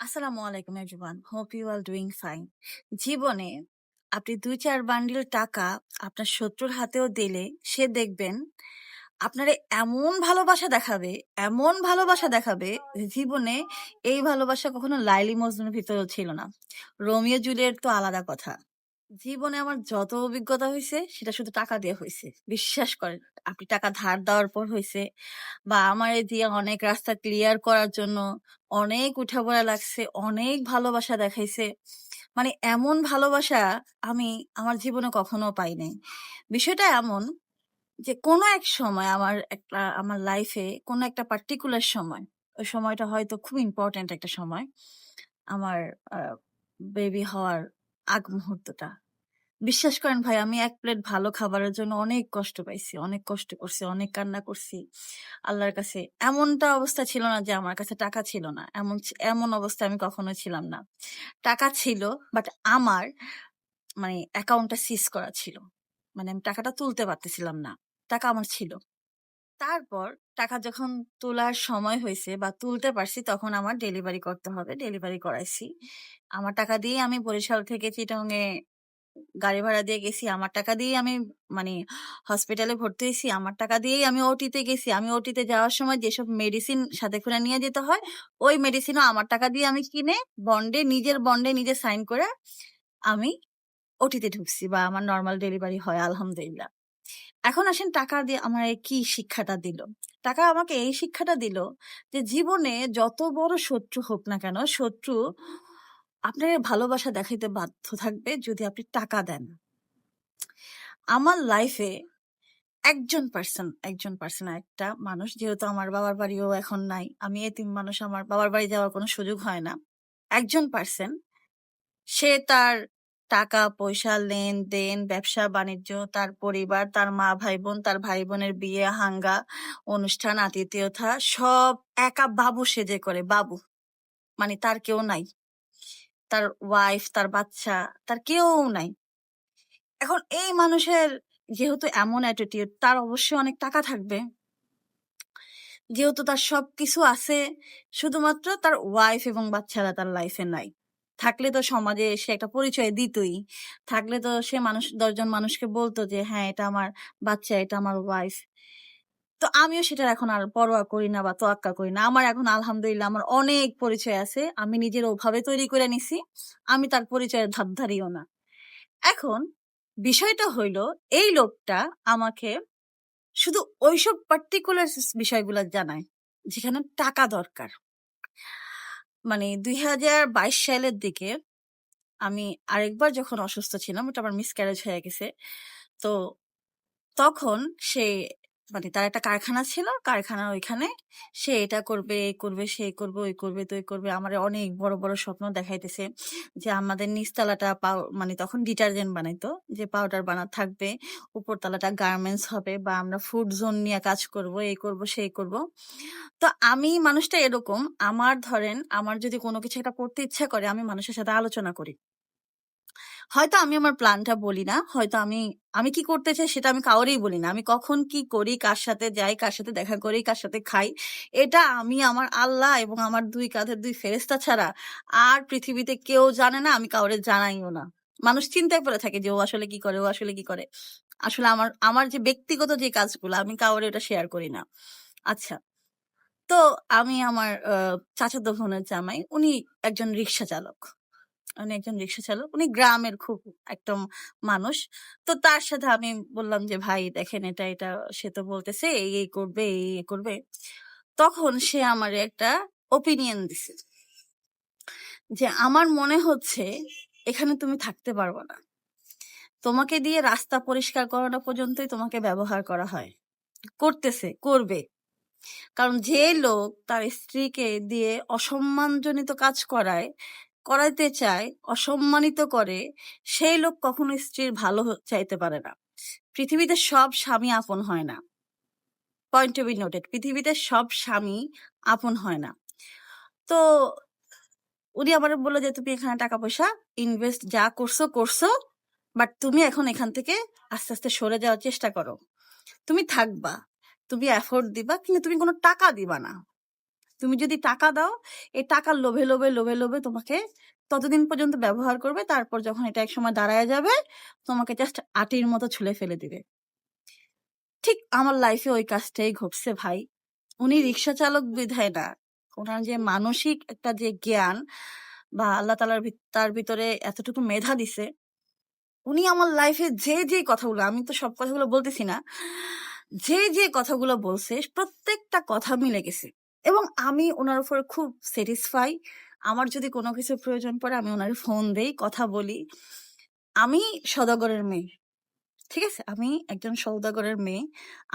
আসসালামু আলাইকুম everyone hope you are doing fine জীবনে আপনি দুই চার বান্ডিল টাকা আপনার শত্রুর হাতেও দিলে সে দেখবেন আপনারে এমন ভালোবাসা দেখাবে, এমন ভালোবাসা দেখাবে জীবনে এই ভালোবাসা কখনো লাইলি মজনুর ভিতরেও ছিল না। রোমিও, জুলিয়েট তো আলাদা কথা। জীবনে আমার যত অভিজ্ঞতা হয়েছে সেটা শুধু টাকা দিয়ে হয়েছে বিশ্বাস করেন, আপনি টাকা ধার দেওয়ার পর হয়েছে বা আমার দিয়ে অনেক রাস্তা ক্লিয়ার করার জন্য অনেক উঠাপড়া লাগছে, অনেক ভালোবাসা দেখাইছে। মানে এমন ভালোবাসা আমি আমার জীবনে কখনো পাই নাই। বিষয়টা এমন যে কোনো এক সময় আমার একটা, আমার লাইফে কোনো একটা পার্টিকুলার সময়, ওই সময়টা হয়তো খুব ইম্পর্ট্যান্ট একটা সময়, আমার বেবি হওয়ার আগ মুহূর্তটা। বিশ্বাস করেন ভাই, আমি এক প্লেট ভালো খাবারের জন্য অনেক কষ্ট পাইছি, অনেক কষ্ট করছি, অনেক কান্না করছি আল্লাহর কাছে। এমনটা অবস্থা ছিল না যে আমার কাছে টাকা ছিল না। এমন এমন অবস্থা আমি কখনো ছিলাম না। টাকা ছিল বাট আমার মানে অ্যাকাউন্টটা সিজ করা ছিল। মানে আমি টাকাটা তুলতে পারতেছিলাম না। টাকা আমার ছিল। তারপর টাকা যখন তোলার সময় হয়েছে বা তুলতে পারছি, তখন আমার ডেলিভারি করতে হবে। ডেলিভারি করাইছি। আমার টাকা দিয়ে আমি বরিশাল থেকে চিটংয়ে গাড়ি ভাড়া দিয়ে গেছি। আমার টাকা দিয়ে আমি মানে হসপিটালে ভর্তি হয়েছি। আমার টাকা দিয়েই আমি ওটিতে গেছি। আমি ওটিতে যাওয়ার সময় যেসব মেডিসিন সাথে করে নিয়ে যেতে হয়, ওই মেডিসিনও আমার টাকা দিয়ে আমি কিনে বন্ডে নিজের বন্ডে নিজে সাইন করে আমি ওটিতে ঢুকছি বা আমার নর্মাল ডেলিভারি হয়, আলহামদুলিল্লাহ। এখন আসেন টাকা দিয়ে আমার কি শিক্ষাটা দিল? টাকা আমাকে এই শিক্ষাটা দিল যে জীবনে যত বড় শত্রু হোক না কেন, শত্রু আপনার ভালোবাসা দেখাইতে বাধ্য থাকবে যদি আপনি টাকা দেন। আমার লাইফে একজন পার্সন একজন পার্সন একটা মানুষ যেহেতু আমার বাবার বাড়িও এখন নাই, আমি এতিম মানুষ, আমার বাবার বাড়ি যাওয়ার কোনো সুযোগ হয় না। একজন পার্সন সে তার টাকা, পয়সা, লেনদেন, ব্যবসা, বাণিজ্য, তার পরিবার, তার মা ভাই বোন তার ভাই বোনের বিয়ে, হাঙ্গা, অনুষ্ঠান, আতিথেয়তা, সব একা বাবু সেজে করে, বাবু। মানে তার কেউ নাই। তার ওয়াইফ তার বাচ্চা, তার কেউ নাই। এখন এই মানুষের যেহেতু এমন অ্যাটিটিউড তার অবশ্যই অনেক টাকা থাকবে। যেহেতু তার সব কিছু আছে, শুধুমাত্র তার ওয়াইফ এবং বাচ্চারা তার লাইফে নাই। থাকলে তো সমাজে সে একটা পরিচয় দিতই। থাকলে তো সে মানুষ, দশজন মানুষকে বলতো যে হ্যাঁ এটা আমার বাচ্চা, এটা আমার ওয়াইফ তো আমিও সেটার এখন আর পরোয়া করি না বা তোয়াক্কা করি না। আমার এখন আলহামদুলিল্লাহ আমার অনেক পরিচয় আছে। আমি নিজের ওভাবে তৈরি করে নিছি। আমি তার পরিচয়ের ধারধারিও না। এখন বিষয়টা হইল, এই লোকটা আমাকে শুধু ওইসব পার্টিকুলার বিষয়গুলো জানায়, যেখানে টাকা দরকার। মানে দুই হাজার বাইশ সালের দিকে আমি আরেকবার যখন অসুস্থ ছিলাম, ওটা আমার মিসক্যারেজ হয়ে গেছে। তো তখন সে মানে তার একটা কারখানা ছিল কারখানার ওইখানে। সে এটা করবে এই করবে, সে করবে, ওই করবে তো করবে। আমার অনেক বড় বড় স্বপ্ন দেখাইতেছে যে আমাদের নিচতলাটা পাও মানে তখন ডিটারজেন্ট বানাইতো যে পাউডার বানা, থাকবে, উপরতলাটা গার্মেন্টস হবে বা আমরা ফুড জোন নিয়ে কাজ করব এই করব সেই করব। তো আমি মানুষটা এরকম, আমার ধরেন, আমার যদি কোনো কিছু একটা করতে ইচ্ছা করে, আমি মানুষের সাথে আলোচনা করি। হয়তো আমি আমার প্ল্যানটা বলি না, হয়তো আমি আমি কি করতে চাই সেটা আমি কাউরেই বলি না। আমি কখন কি করি, কার সাথে যাই, কার সাথে দেখা করি, কার সাথে খাই, এটা আমি আমার আল্লাহ এবং আমার দুই কাঁধের দুই ফেরেস্তা ছাড়া আর পৃথিবীতে কেউ জানে না, আমি কাউরে জানাইও না। মানুষ চিন্তায় পড়ে থাকে যে ও আসলে কি করে, ও আসলে কি করে। আসলে আমার আমার যে ব্যক্তিগত যে কাজগুলো, আমি কাউরে ওটা শেয়ার করি না। আচ্ছা তো আমি আমার চাচাতো বোনের জামাই, উনি একজন রিক্সা চালক। উনি একজন রিক্সা চালক, উনি গ্রামের খুব একদম মানুষ। তো তার সাথে আমি বললাম যে, ভাই, দেখেন এটা এটা সে তো বলতেছে, এই এই করবে, এই এই করবে। তখন সে আমার একটা ওপিনিয়ন দিছে যে, আমার মনে হচ্ছে এখানে তুমি থাকতে পারব না। তোমাকে দিয়ে রাস্তা পরিষ্কার করানো পর্যন্তই তোমাকে ব্যবহার করা হয়। করতেছে, করবে। কারণ যে লোক তার স্ত্রীকে দিয়ে অসম্মানজনিত কাজ করায় করাইতে চায়, অসম্মানিত করে, সেই লোক কখনো স্ত্রীর ভালো চাইতে পারে না। পৃথিবীতে সব স্বামী আপন হয় না। পয়েন্ট টু বি নোটেড পৃথিবীতে সব স্বামী আপন হয় না। তো উনি আবার বলল যে, তুমি এখানে টাকা পয়সা ইনভেস্ট যা করছ করছ বাট তুমি এখন এখান থেকে আস্তে আস্তে সরে যাওয়ার চেষ্টা করো। তুমি থাকবা, তুমি এফোর্ড দিবা, কিন্তু তুমি কোনো টাকা দিবা না। তুমি যদি টাকা দাও, এই টাকার লোভে লোভে লোভে লোভে তোমাকে ততদিন পর্যন্ত ব্যবহার করবে। তারপর যখন এটা একসময় দাঁড়ায় যাবে, তোমাকে জাস্ট আটির মতো ছুলে ফেলে দিবে। ঠিক আমার লাইফে ওই কাজটাই ঘটছে ভাই। উনি রিক্সা চালক বিধায় না। ওনার যে মানসিক একটা যে জ্ঞান বা আল্লাহ তালার তার ভিতরে এতটুকু মেধা দিছে, উনি আমার লাইফে যে যে কথাগুলো, আমি তো সব কথাগুলো বলতেছি না, যে যে কথাগুলো বলছে, প্রত্যেকটা কথা মিলে গেছে। এবং আমি ওনার উপর খুব স্যাটিসফাই আমার যদি কোনো কিছু প্রয়োজন পড়ে, আমি ওনার ফোন দেই, কথা বলি। আমি সদাগরের মেয়ে, ঠিক আছে? আমি একজন সৌদাগরের মেয়ে।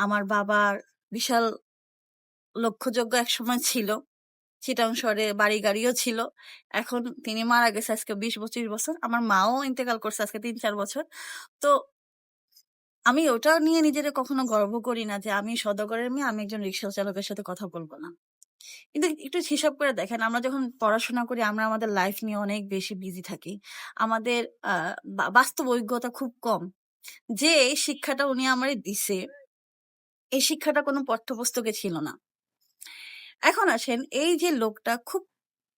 আমার বাবার বিশাল লক্ষ্যযোগ্য এক সময় ছিল। চিটাং শহরে বাড়ি গাড়িও ছিল। এখন তিনি মারা গেছে আজকে বিশ পঁচিশ বছর। আমার মাও ইন্তেকাল করছে আজকে তিন চার বছর। তো আমি ওটা নিয়ে নিজের কখনো গর্ব করি না যে আমি সদাগরের মেয়ে, আমি একজন রিক্সা চালকের সাথে কথা বলব না। কিন্তু একটু হিসাব করে দেখেন, আমরা যখন পড়াশোনা করি, আমরা আমাদের লাইফ নিয়ে অনেক বেশি বিজি থাকি। আমাদের বাস্তব অভিজ্ঞতা খুব কম। যে শিক্ষাটা উনি আমারে দিছে, এই শিক্ষাটা কোনো পাঠ্যপুস্তকে ছিল না। এখন আসেন, এই যে লোকটা খুব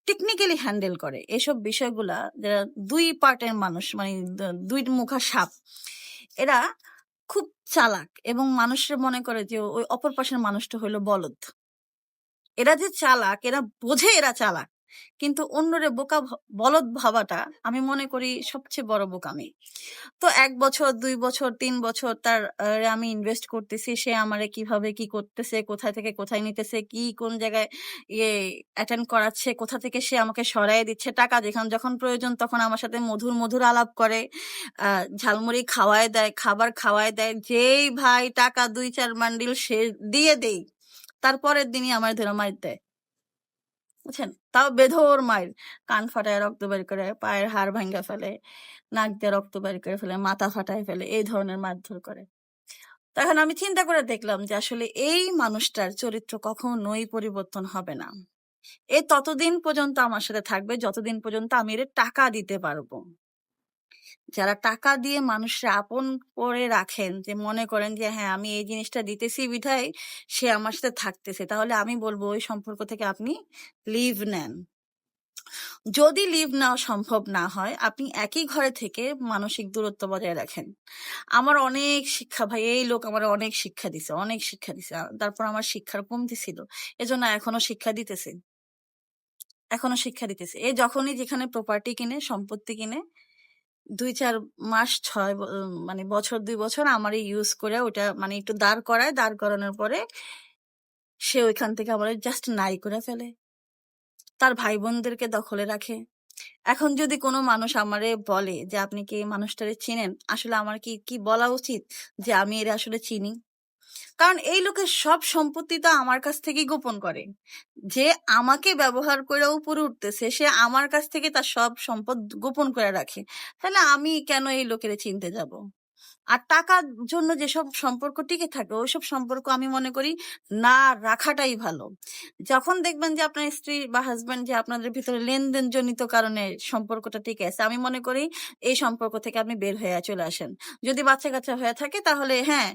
টেকনিক্যালি হ্যান্ডেল করে এসব বিষয়গুলা, যারা দুই পার্টের মানুষ মানে দুই মুখা সাপ, এরা খুব চালাক এবং মানুষের মনে করে যে ওই অপর পাশের মানুষটা হইল বলদ। এরা যে চালাক, এরা বোঝে এরা চালাক। কিন্তু অন্যরে বোকা বলদ ভাবাটা আমি মনে করি সবচেয়ে বড় বোকামি। তো এক বছর, দুই বছর, তিন বছর তার আমি ইনভেস্ট করতেছি, সে আমারে কীভাবে কি করতেছে, কোথায় থেকে কোথায় নিতেছে, কি, কোন জায়গায় ইয়ে অ্যাটেন্ড করাচ্ছে, কোথা থেকে সে আমাকে সরাই দিচ্ছে, টাকা যেখানে, যখন প্রয়োজন তখন আমার সাথে মধুর মধুর আলাপ করে ঝালমুড়ি খাওয়ায় দেয়, খাবার খাওয়ায় দেয়, যেই ভাই টাকা দুই, চার বান্ডিল সে দিয়ে দেই তারপরের দিনই আমার ধরে মার দেয়। বুঝছেন? তাও বেধর মায়ের কান ফাটায় রক্ত বের করে, পায়ের হাড় ভাঙ্গা ফেলে, নাক দিয়ে রক্ত বের করে ফেলে, মাথা ফাটায় ফেলে, এই ধরনের মারধর করে। তখন আমি চিন্তা করে দেখলাম যে আসলে এই মানুষটার চরিত্র কখনোই পরিবর্তন হবে না। এ ততদিন পর্যন্ত আমার সাথে থাকবে, যতদিন পর্যন্ত আমি এর টাকা দিতে পারব। যারা টাকা দিয়ে মানুষরা আপন করে রাখেন, যে মনে করেন যে হ্যাঁ আমি এই জিনিসটা দিতেছি বিধায় সে আমার সাথে থাকতেছে, তাহলে আমি বলব ওই সম্পর্ক থেকে আপনি লিভ নেন। যদি লিভ নেওয়া সম্ভব না হয়, আপনি একই ঘরে থেকে মানসিক দূরত্ব বজায় রাখেন। আমার অনেক শিক্ষা ভাই, এই লোক আমার অনেক শিক্ষা দিছে, অনেক শিক্ষা দিছে। তারপর আমার শিক্ষার কমতি ছিল, এজন্য এখনও শিক্ষা দিতেছে। এখনও শিক্ষা দিতেছে। এ যখনই যেখানে প্রপার্টি কিনে, সম্পত্তি কিনে দুই চার মাস, ছয় মানে বছর, দুই বছর আমার ইউজ করে ওটা মানে একটু দাঁড় করায়। দাঁড় করানোর পরে সে ওইখান থেকে আমার জাস্ট নাই করে ফেলে। তার ভাই বোনদেরকে দখলে রাখে। এখন যদি কোনো মানুষ আমারে বলে যে, আপনি কি মানুষটারে চিনেন? আসলে আমার কি কি বলা উচিত যে, আমি এর আসলে চিনি? কারণ এই লোকের সব সম্পত্তি তো আমার কাছ থেকেই গোপন করে। যে আমাকে ব্যবহার করে উপরে উঠতেছে, সে আমার কাছ থেকে তার সব সম্পদ গোপন করে রাখে। তাহলে আমি কেন এই লোকের চিনতে যাব? আর টাকার জন্য যেসব সম্পর্ক টিকে থাকে, ওইসব সম্পর্ক আমি মনে করি না রাখাটাই ভালো। যখন দেখবেন যে আপনার স্ত্রী বা হাজবেন্ড যে আপনাদের ভিতরে লেনদেন জনিত কারণে সম্পর্কটা টিকে আছে, আমি মনে করি এই সম্পর্ক থেকে আপনি বের হয়ে চলে আসেন। যদি বাচ্চা কাচ্চা হয়ে থাকে, তাহলে হ্যাঁ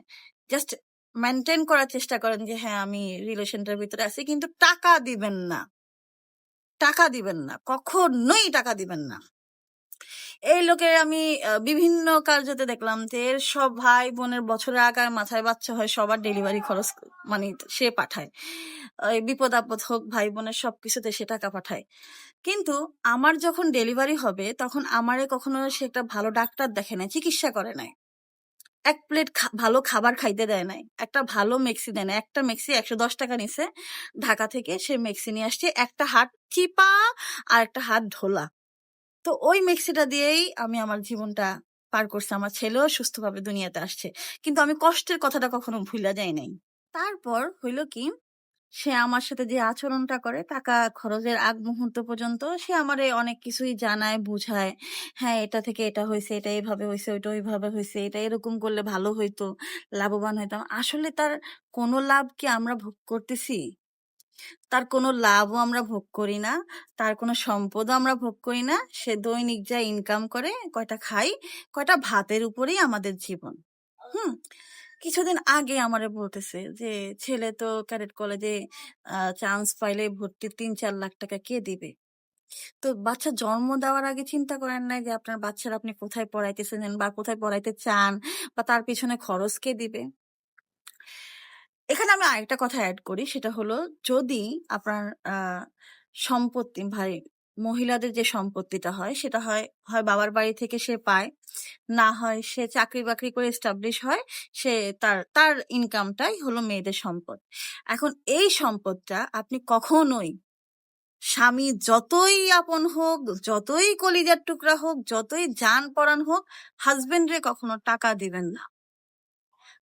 জাস্ট মেনটেন করার চেষ্টা করেন যে হ্যাঁ আমি রিলেশনটার ভিতরে আছি। কিন্তু টাকা দিবেন না। টাকা দিবেন না। কখনোই টাকা দিবেন না। এই লোকের আমি বিভিন্ন কার্যতে দেখলাম যে, এর সব ভাই বোনের বছরের আগার মাথায় বাচ্চা হয় সবার ডেলিভারি খরচ মানে সে পাঠায়। বিপদ আপদ হোক ভাই বোনের সবকিছুতে সে টাকা পাঠায়। কিন্তু আমার যখন ডেলিভারি হবে, তখন আমারে কখনো সে একটা ভালো ডাক্তার দেখে নাই, চিকিৎসা করে নাই। এক প্লেট ভালো খাবার খাইতে দেয় নাই। একটা ভালো মেক্সি দেয় না একটা মেক্সি একশো দশ টাকা নিছে। ঢাকা থেকে সে মেক্সি নিয়ে আসছে। একটা হাত চিপা আর একটা হাত ঢোলা। তো ওই মেক্সিটা দিয়েই আমি আমার জীবনটা পার করছে। আমার ছেলেও সুস্থভাবে দুনিয়াতে আসছে। কিন্তু আমি কষ্টের কথাটা কখনো ভুলে যাই নাই। তারপর হইল কি সে আমার সাথে যে আচরণটা করে, টাকা খরচের আগ মুহূর্ত পর্যন্ত সে আমারে অনেক কিছুই জানায়, বুঝায়। হ্যাঁ এটা থেকে এটা হয়েছে, এটা এইভাবে হয়েছে, ওইটা ওইভাবে হয়েছে, এটা এরকম করলে ভালো হইতো, লাভবান হইতাম। আসলে তার কোনো লাভ কি আমরা ভোগ করতেছি? তার কোনো লাভও আমরা ভোগ করি না, তার কোনো সম্পদও আমরা ভোগ করি না। সে দৈনিক যা ইনকাম করে, কয়টা খাই, কয়টা ভাতের উপরেই আমাদের জীবন। হুম? কিছুদিন আগে আমারে বলতেছে যে, ছেলে তো ক্যাডেট কলেজে চান্স পাইলে ভর্তি তিন চার লাখ টাকা কে দিবে? তো বাচ্চা জন্ম দেওয়ার আগে চিন্তা করেন নাই যে, আপনার বাচ্চার আপনি কোথায় পড়াইতেছেন বা কোথায় পড়াইতে চান বা তার পিছনে খরচ কে দিবে? এখানে আমি আরেকটা কথা অ্যাড করি, সেটা হলো যদি আপনার সম্পত্তি, ভাই মহিলাদের যে সম্পত্তিটা হয়, সেটা হয় হয় বাবার বাড়ি থেকে সে পায়। না হয় সে চাকরি বাকরি করে এস্টাবলিশ হয়, সে তার তার ইনকামটাই হলো মেয়েদের সম্পদ। এখন এই সম্পদটা আপনি কখনোই স্বামী যতই আপন হোক, যতই কলিজার টুকরা হোক, যতই জান পরান হোক হাজবেন্ডরে কখনো টাকা দিবেন না।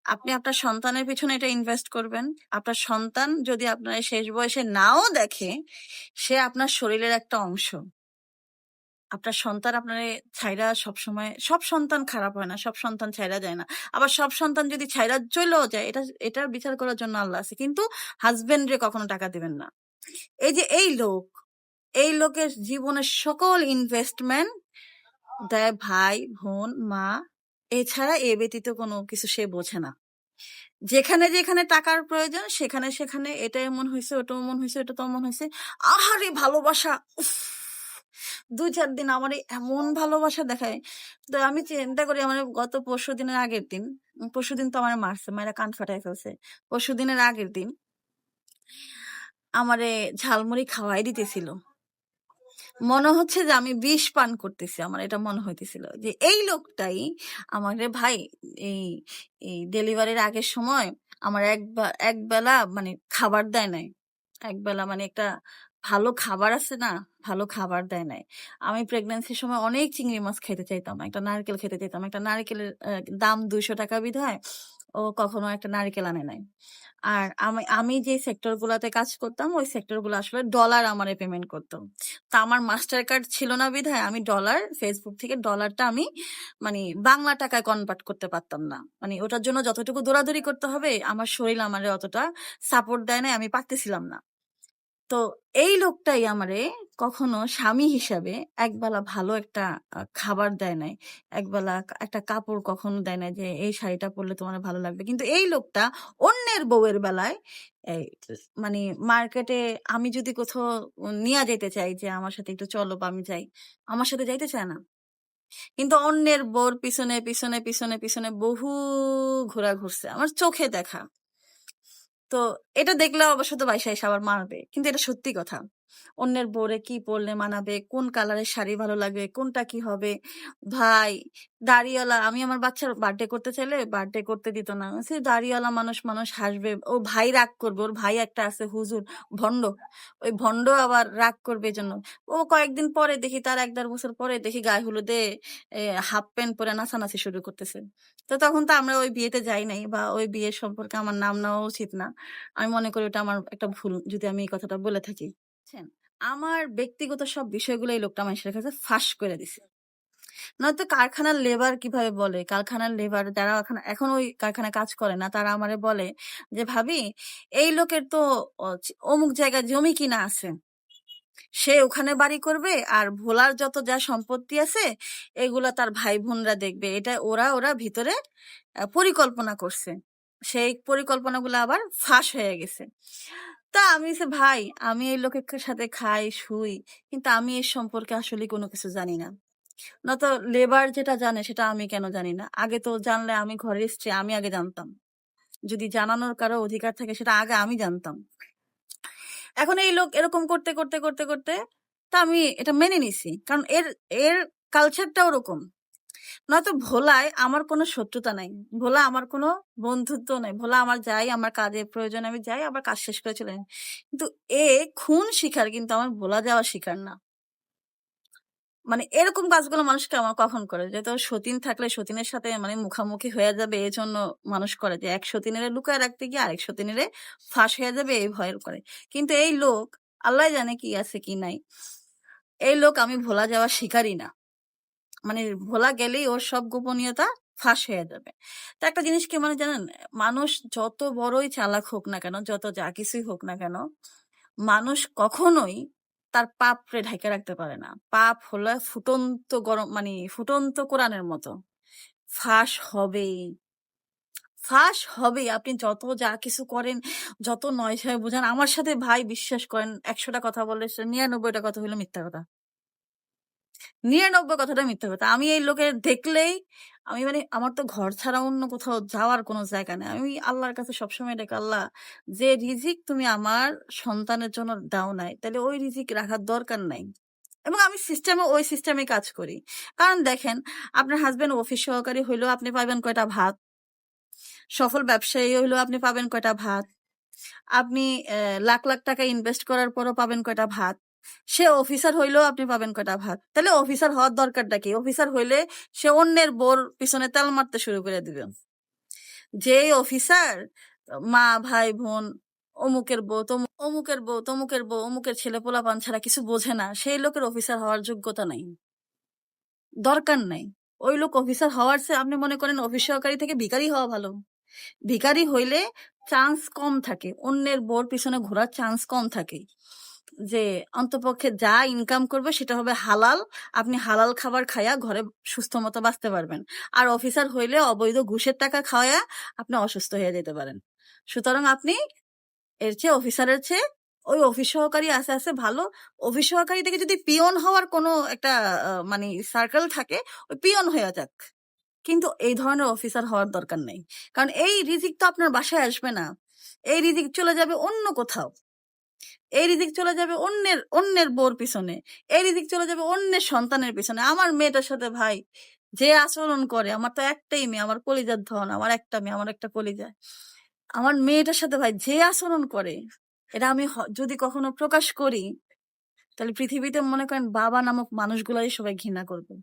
আপনি আপনার সন্তানের পিছনে এটা ইনভেস্ট করবেন। আপনার সন্তান যদি আপনার শেষ বয়সে নাও দেখে, সে আপনার শরীরের একটা অংশ। আপনার সন্তান আপনার ছাইরা সবসময়, সব সন্তান খারাপ হয় না, সব সন্তান ছাইরা যায় না। আবার সব সন্তান যদি ছাইরা চলেও যায়, এটা, এটার বিচার করার জন্য আল্লাহ আছে। কিন্তু হাজবেন্ডরে কখনো টাকা দেবেন না। এই যে এই লোক, এই লোকের জীবনের সকল ইনভেস্টমেন্ট দেয় ভাই, বোন, মা এছাড়া এ ব্যতীত কোনো কিছু সে বোঝে না। যেখানে যেখানে টাকার প্রয়োজন, সেখানে সেখানে এটা এমন হয়েছে ওটা এমন হয়েছে ওটা তেমন হয়েছে আহারে ভালোবাসা দুই চার দিন আমার এমন ভালোবাসা দেখায়। তো আমি চিন্তা করি আমার গত পরশু দিনের আগের দিন, পরশু দিন তো আমার মারছে, মায়েরা কান ফাটাই ফেলছে। পরশু দিনের আগের দিন, আমারে ঝালমুড়ি খাওয়াই দিতেছিল। মনে হচ্ছে যে আমি বিষ পান করতেছি, আমার এটা মনে হইতেছিল। যে এই লোকটাই আমাদের ভাই, এই এই ডেলিভারির আগের সময় আমার এক এক বেলা মানে খাবার দেয় নাই। এক বেলা মানে একটা ভালো খাবার আছে না, ভালো খাবার দেয় নাই। আমি প্রেগনেন্সির সময় অনেক চিংড়ি মাছ খেতে চাইতাম, একটা নারকেল খেতে চাইতাম, একটা নারকেলের দাম দুইশো টাকা বিধায় ও কখনো একটা নারিকেল আনে নাই। আর আমি আমি যে সেক্টর গুলাতে কাজ করতাম, ওই সেক্টরগুলো আসলে ডলার আমারে পেমেন্ট করতো। তা আমার মাস্টার কার্ড ছিল না বিধায় আমি ডলার ফেসবুক থেকে ডলারটা আমি মানে বাংলা টাকায় কনভার্ট করতে পারতাম না। মানে ওটার জন্য যতটুকু দৌড়াদৌড়ি করতে হবে, আমার শরীর আমার অতটা সাপোর্ট দেয় নাই, আমি পারতেছিলাম না। তো এই লোকটাই আমারে কখনো স্বামী হিসাবে একবেলা ভালো একটা খাবার দেয় নাই। একবেলা একটা কাপড় কখনো দেয় নাই যে, এই শাড়িটা পরলে তোমার ভালো লাগবে। কিন্তু এই লোকটা অন্যের বউয়ের বেলায় মানে মার্কেটে আমি যদি কোথাও নিয়ে যেতে চাই যে, আমার সাথে একটু চলো বা আমি যাই। আমার সাথে যাইতে চায় না। কিন্তু অন্যের বোর পিছনে পিছনে পিছনে পিছনে বহু ঘোরা ঘুরছে। আমার চোখে দেখা। তো এটা দেখলে অবশ্য তো বাইশা সবার মারবে। কিন্তু এটা সত্যি কথা। অন্যের বোরে কি পরলে মানাবে? কোন কালারের শাড়ি ভালো লাগবে? কোনটা কি হবে? ভাই, দাড়িওয়ালা, আমি আমার বাচ্চার বার্থডে করতে চাইলে বার্থডে করতে দিত না। সে দাড়িওয়ালা মানুষ মানুষ হাসবে। ও ভাই রাগ করবে। ওর ভাই একটা আছে, হুজুর, ভণ্ড। ওই ভণ্ড আবার রাগ করবে জন্য ও কয়েকদিন পরে দেখি, তার এক দেড় বছর পরে দেখি গায়ে হলুদে হাফ প্যান্ট পরে নাচানাচি শুরু করতেছে। তো তখন তো আমরা ওই বিয়েতে যাই নাই বা ওই বিয়ের সম্পর্কে আমার নাম নেওয়া উচিত না। আমি মনে করি ওটা আমার একটা ভুল, যদি আমি এই কথাটা বলে থাকি। আমার ব্যক্তিগত সব বিষয়গুলো এই লোকটা মানুষের কাছে ফাঁস করে দিছে। নয়তো কারখানার লেবার কীভাবে বলে? কারখানার লেবার যারা এখন এখন ওই কারখানায় কাজ করে না, তারা আমারে বলে যে, ভাবি, এই লোকের তো অমুক জায়গায় জমি কিনা আছে। সে ওখানে বাড়ি করবে আর ভোলার যত যা সম্পত্তি আছে, এগুলা তার ভাই বোনরা দেখবে। এটা ওরা ওরা ভিতরে পরিকল্পনা করছে। সেই পরিকল্পনাগুলো আবার ফাঁস হয়ে গেছে। তা আমি সে ভাই, আমি এই লোকের সাথে খাই, শুই, কিন্তু আমি এর সম্পর্কে আসলে কোনো কিছু জানি না। না তো লেবার যেটা জানে সেটা আমি কেন জানি না। আগে তো জানলে আমি ঘরে এসছি, আমি আগে জানতাম। যদি জানানোর কারও অধিকার থাকে সেটা আগে আমি জানতাম। এখন এই লোক এরকম করতে করতে করতে করতে, তা আমি এটা মেনে নিছি। কারণ এর এর কালচারটা ওরকম। নয়তো ভোলায় আমার কোনো শত্রুতা নাই, ভোলা আমার কোনো বন্ধুত্ব নাই, ভোলা আমার যাই, আমার কাজের প্রয়োজন, আমি যাই, আবার কাজ শেষ করে চলে কিন্তু এ খুন শিকার কিন্তু আমার ভোলা যাওয়া শিকার না। মানে এরকম কাজগুলো মানুষকে আমার কখন করে? যে তো সতীন থাকলে সতীনের সাথে মানে মুখামুখি হয়ে যাবে এই জন্য মানুষ করে, যে এক সতীনের লুকায় রাখতে গিয়ে আরেক সতীনের ফাঁস হয়ে যাবে এই ভয়ের করে কিন্তু এই লোক, আল্লাহ জানে কি আছে কি নাই, এই লোক আমি ভোলা যাওয়া শিকারই না। মানে ভোলা গেলেই ওর সব গোপনীয়তা ফাঁস হয়ে যাবে। তো একটা জিনিস কি মানে জানেন মানুষ যত বড়ই চালাক হোক না কেন যত যা কিছুই হোক না কেন মানুষ কখনোই তার পাপরে ঢাকে রাখতে পারে না। পাপ হলো ফুটন্ত গরম মানে ফুটন্ত কোরআনের মতো। ফাঁস হবেই। ফাঁস হবেই। আপনি যত যা কিছু করেন, যত নয়-ছয় বুঝান, আমার সাথে ভাই বিশ্বাস করেন একশোটা কথা সে ৯৯ কথা হলো মিথ্যা কথা। ৯৯ কথাটা মিথ্যা কথা। আমি এই লোকে দেখলেই আমি মানে আমার তো ঘর ছাড়া অন্য কোথাও যাওয়ার কোনো জায়গা নেই। আমি আল্লাহর কাছে সবসময় ডাকি, "আল্লাহ যে রিজিক তুমি আমার সন্তানের জন্য দাও নাই, তাইলে ওই রিজিক রাখার দরকার নাই।" এবং আমি সিস্টেমে ওই সিস্টেমে কাজ করি। কারণ দেখেন, আপনার হাসব্যান্ড অফিস সহকারী হইলেও আপনি পাবেন কয়টা ভাত? সফল ব্যবসায়ী হইলেও আপনি পাবেন কয়টা ভাত? আপনি লাখ, লাখ টাকা ইনভেস্ট করার পরও পাবেন কয়টা ভাত? সে অফিসার হইলেও আপনি পাবেন কয়টা ভাত? তাহলে অফিসার হওয়ার দরকারটা কি? অফিসার হইলে সে অন্যের বোর পিছনে তেল মারতে শুরু করে দিবে। যেই অফিসার মা, ভাই, বোন, অমুকের বউ, অমুকের বউ, তমুকের বউ, অমুকের ছেলে পোলাপান ছাড়া কিছু বোঝে না, সেই লোকের অফিসার হওয়ার যোগ্যতা নাই। দরকার নাই। ওই লোক অফিসার হওয়ার চেয়ে আপনি মনে করেন অফিস সহকারী থেকে ভিখারি হওয়া ভালো। ভিখারি হইলে চান্স কম থাকে। অন্যের বউর পিছনে ঘোরার চান্স কম থাকে। যে অন্তপক্ষে যা ইনকাম করবে সেটা হবে হালাল। আপনি হালাল খাবার খাইয়া ঘরে সুস্থ মতো বাঁচতে পারবেন। আর অফিসার হইলে অবৈধ ঘুষের টাকা খাওয়ায়া আপনি অসুস্থ হয়ে যেতে পারেন। সুতরাং আপনি এর চেয়ে অফিসারের চেয়ে ওই অফিস সহকারী আছে, আছে ভালো। অফিস সহকারী থেকে যদি পিয়ন হওয়ার কোনো একটা মানে সার্কেল থাকে, ওই পিয়ন হয়ে যাক। কিন্তু এই ধরনের অফিসার হওয়ার দরকার নাই। কারণ এই রিজিক তো আপনার বাসায় আসবে না। এই রিজিক চলে যাবে অন্য কোথাও। এই রিজিক চলে যাবে অন্যের অন্যের বোর পিছনে। এই রিজিক চলে যাবে অন্যের সন্তানের পিছনে। আমার মেয়েটার সাথে ভাই যে আচরণ করে, আমার তো একটাই মেয়ে, আমার কলিজার ধন, আমার একটা মেয়ে, আমার একটা কলিজা। আমার মেয়েটার সাথে ভাই যে আচরণ করে, এটা আমি যদি কখনো প্রকাশ করি, তাহলে পৃথিবীতে মনে করেন বাবা নামক মানুষগুলাই সবাই ঘৃণা করবে।